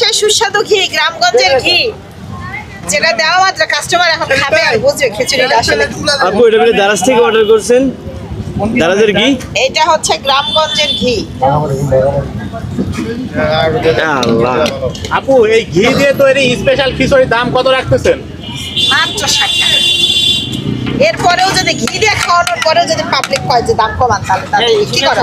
সেই সুস্বাদু ঘি গ্রামগঞ্জের ঘি যেটা দেওয়া মাত্র। কাস্টমার এখন খাবে আর বুঝবে খিচুড়িটা আসলে আপু এটা বলে দারাজ থেকে অর্ডার করছেন? দারাজের কি এটা হচ্ছে গ্রামগঞ্জের ঘি। আল্লাহ। আপু এই ঘি দিয়ে তৈরি স্পেশাল খিচুড়ির দাম কত রাখতেছেন? মাত্র ষাট টাকা। এরপরেও যদি ঘি দিয়ে খাওয়ানোর পরেও যদি পাবলিক কয় যে দাম কমান তাহলে তাদের কি করা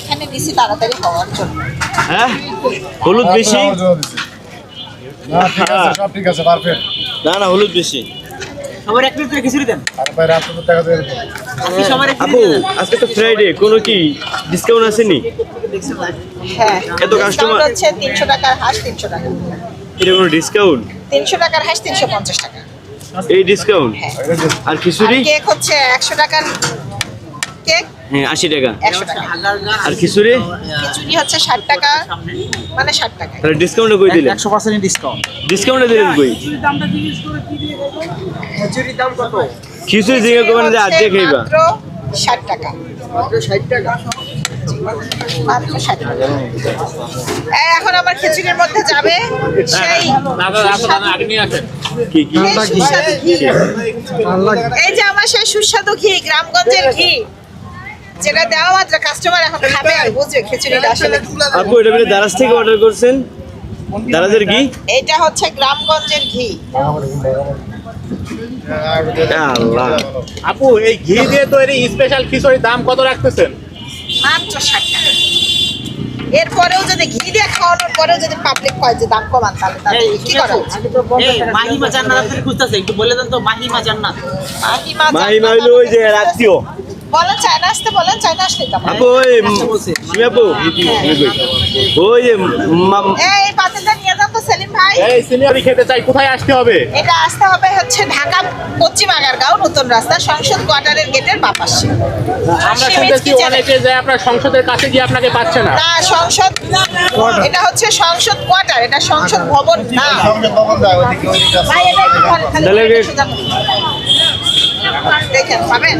এখানে দিছি তাড়াতাড়ি হওয়ার জন্য। হ্যাঁ? হলুদ বেশি? না সব ঠিক আছে পারফেক্ট না না হলুদ বেশি। আমার এক প্লেট খিচুড়ি দেন। আর ভাই রাত তো টাকা দিয়ে দেবো। আপনি সবার এক আপু আজকে তো ফ্রাইডে কোনো কি ডিসকাউন্ট আসেনি? হ্যাঁ এত হচ্ছে তিনশো টাকার হাঁস তিনশো টাকা। এটা কোনো ডিসকাউন্ট তিনশো টাকার হাঁস তিনশো পঞ্চাশ টাকা। এই ডিসকাউন্ট এটা আর খিচুড়ি? কেক হচ্ছে একশো টাকার কেক হ্যাঁ আশি টাকা। আর খিচুড়ি? খিচুড়ি হচ্ছে ষাট টাকা মানে ষাট টাকা তাহলে ডিসকাউন্টে কই দিলেন? একশো পার্সেন্ট ডিসকাউন্ট ডিসকাউন্টে দিলেন কই? খিচুড়ির দাম কত? খিচুড়ি জিজ্ঞেস করবেন যে আজকে খাইবা ষাট টাকা। ষাট টাকা? মাত্র ষাট টাকা। এখন আমার খিচুড়ির মধ্যে যাবে সেই এই যে আমার সেই সুস্বাদু ঘি গ্রামগঞ্জের ঘি। যেটা দেওয়া মাত্র কাস্টমার এখন খাবে আর বুঝবে খিচুড়িটা আসলে। আপু এটা বলে দারাজ থেকে অর্ডার করছেন? দারাজের কি এটা হচ্ছে গ্রামগঞ্জের ঘি। আল্লাহ। আপু এই ঘি দিয়ে তৈরি স্পেশাল খিচুড়ির দাম কত রাখতেছেন? মাত্র ষাট টাকা। এরপরেও যদি ঘি দিয়ে খাওয়ানোর পরেও যদি পাবলিক কয় যে দাম কমান তাহলে কি করা মাহিমা জান্নাত আপনাদের খুঁজতেছে একটু বলে দেন তো মাহিমা জান্নাত। মাহিমা মাহিমা হইল ওই যে রাত্রিও বলেন চায়না আসতে বলেন চায়না আসলে তো আপু ওই সিমি আপু ওই যে এই পাতিলটা নিয়ে তো সেলিম ভাই। এই সিনিয়রি খেতে চাই কোথায় আসতে হবে? এটা আসতে হবে হচ্ছে ঢাকা পশ্চিম আগারগাঁও নতুন রাস্তা সংসদ কোয়ার্টারের গেটের বাপাশে আমরা শুনতেছি অনেকে আপনার সংসদের কাছে গিয়ে আপনাকে পাচ্ছে না। না সংসদ এটা হচ্ছে সংসদ কোয়ার্টার এটা সংসদ ভবন না। ভাই এটা একটু। দেখেন পাবেন?